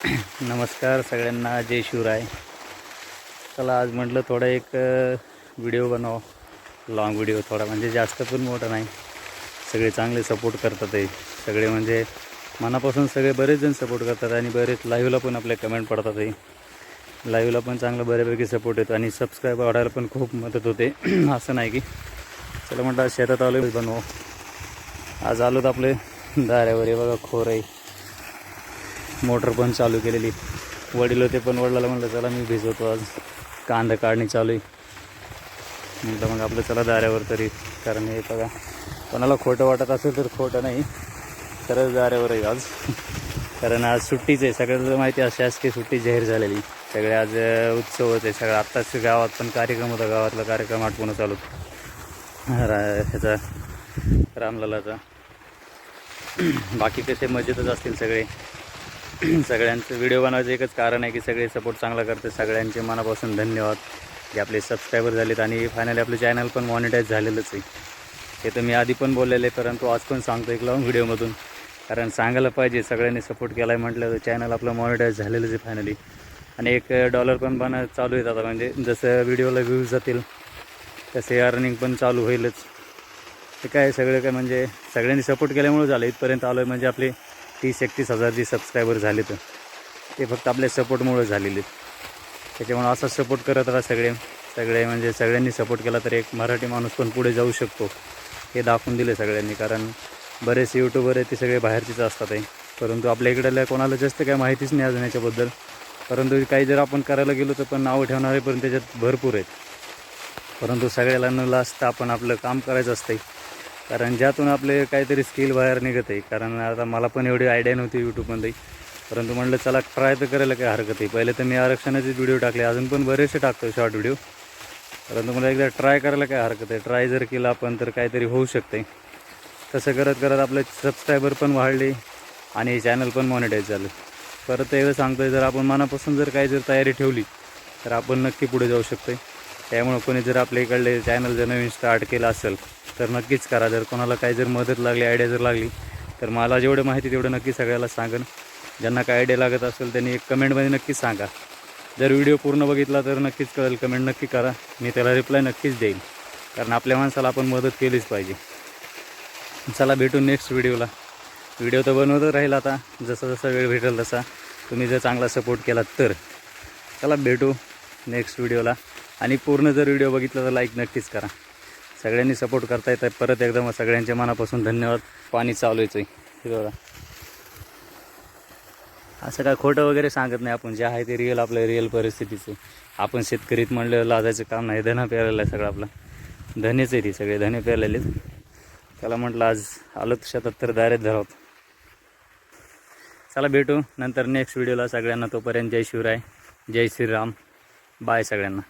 नमस्कार सगळ्यांना जय शिवराय. चला आज म्हटलं थोडा एक व्हिडिओ बनव लाँग व्हिडिओ थोडा म्हणजे जास्त पण मोठा नाही. सगळे चांगले सपोर्ट करतात आहे सगळे म्हणजे मनापासून सगळे बरेच जण सपोर्ट करतात आणि बरेच लाईव्हला पण आपले कमेंट पडतात आहे लाईव्हला पण चांगलं बऱ्यापैकी सपोर्ट येतो आणि सबस्क्राईब वाढायला पण खूप मदत होते. असं नाही की. चला म्हटलं आज शेतात आलो बनव आज आलो तर आपले. दाऱ्यावर आहे बघा खोर आहे. मोटर पण चालू केलेली. वडील होते पण वडिलाला म्हणलं चला मी भिजवतो आज. कांदा काढणी चालू आहे. म्हटलं मग आपलं चला दाऱ्यावर तरी. कारण हे बघा कोणाला खोटं वाटत असेल तर खोटं नाही. खरंच दाऱ्यावर आहे आज. कारण आज सुट्टीच आहे. सगळ्यांना माहिती आहे शासकीय सुट्टी जाहीर झालेली. सगळे आज उत्सव होते. सगळं आत्ताच गावात पण कार्यक्रम होता. गावातला कार्यक्रम आठवून चालू. रा ह्याचा रामलालाचा. बाकी कसे मजेतच असतील सगळे. सगळ्यांचं व्हिडिओ बनवायचं एकच कारण आहे की सगळे सपोर्ट चांगला करते सगळ्यांचे मनापासून धन्यवाद. जे आपले सबस्क्रायबर झालेत आणि फायनली आपलं चॅनल पण मॉनिटाईज झालेलंच आहे. हे तर मी आधी पण बोललेलं आहे परंतु आज पण सांगतो एक लावून व्हिडिओमधून कारण सांगायला पाहिजे सगळ्यांनी सपोर्ट केला आहे म्हटलं तर चॅनल आपलं मॉनिटाईज झालेलंच आहे फायनली आणि एक डॉलर पण बन चालू आहेत आता म्हणजे जसं व्हिडिओला व्ह्यूज जातील तसे अर्निंग पण चालू होईलच. ते काय सगळं काय म्हणजे सगळ्यांनी सपोर्ट केल्यामुळे झालं. इथपर्यंत आलो आहे म्हणजे आपले तीस एकतीस हजार जे सबस्क्रायबर झाले तर. ते फक्त आपल्या सपोर्टमुळे झालेले. त्याच्यामुळे असा सपोर्ट करत राहा सगळे. सगळे म्हणजे सगळ्यांनी सपोर्ट केला तर एक मराठी माणूस पण पुढे जाऊ शकतो. हे दाखवून दिले सगळ्यांनी. कारण बरेच यूट्यूबर आहे ते सगळे बाहेरचेच असतात आहे परंतु आपल्या इकडल्या कोणाला जास्त काही माहितीच नाही अजून याच्याबद्दल. परंतु काही जर आपण करायला गेलो तर पण नावं ठेवणारे पण त्याच्यात भरपूर आहेत. परंतु सगळ्याला न लाजता आपण आपलं काम करायचं असतं कारण ज्यातून आपले काहीतरी स्किल बाहेर निघत आहे. कारण आता मला पण एवढी आयडिया नव्हती यूट्यूबमध्ये परंतु म्हटलं चला ट्राय तर करायला काय हरकत आहे पहिले तर मी आरक्षणाचे व्हिडिओ टाकले. अजून पण बरेचसे टाकतो शॉर्ट व्हिडिओ परंतु मला एकदा ट्राय करायला काय हरकत आहे ट्राय जर केला आपण तर काहीतरी होऊ शकते तसं करत करत आपले सबस्क्रायबर पण वाढले आणि चॅनल पण मॉनिटाईज झालं. परत एवढं सांगतोय जर आपण मनापासून जर काही जर तयारी ठेवली तर आपण नक्की पुढे जाऊ शकतो त्यामुळे कोणी जर आपल्या इकडले चॅनल जर नवीन स्टार्ट केलं असेल तर नक्कीच करा. जर कोणाला काही जर मदत लागली आयडिया जर लागली तर मला जेवढं माहिती तेवढं नक्की सगळ्याला सांगन. ज्यांना काय आयडिया लागत असेल त्यांनी एक कमेंटमध्ये नक्कीच सांगा. जर व्हिडिओ पूर्ण बघितला तर नक्कीच कळेल कमेंट नक्की करा. मी त्याला रिप्लाय नक्कीच देईन. कारण आपल्या माणसाला आपण मदत केलीच पाहिजे. चला भेटू नेक्स्ट व्हिडिओला. व्हिडिओ तर बनवतच राहील आता. जसा जसा वेळ भेटेल तसा. तुम्ही जर चांगला सपोर्ट केला तर. चला भेटू नेक्स्ट व्हिडिओला. आणि पूर्ण जर व्हिडिओ बघितला तर लाईक नक्कीच करा. सगळ्यांनी सपोर्ट करता येतं परत एकदा मग सगळ्यांच्या मनापासून धन्यवाद. पाणी चालूच आहे हे बघा. असं काय खोटं वगैरे सांगत नाही आपण. जे आहे ते रिअल आपलं रिअल परिस्थितीचं. आपण शेतकरीत म्हणलं लाजायचं काम नाही. धना पेरलेलं आहे सगळं आपलं. धनेच आहे ती सगळे. धने पेरलेले त्याला म्हटलं आज आलो शेतात तर दारेच धरावत चला भेटू नंतर नेक्स्ट व्हिडिओला सगळ्यांना तोपर्यंत जय शिवराय. जय श्रीराम. बाय सगळ्यांना.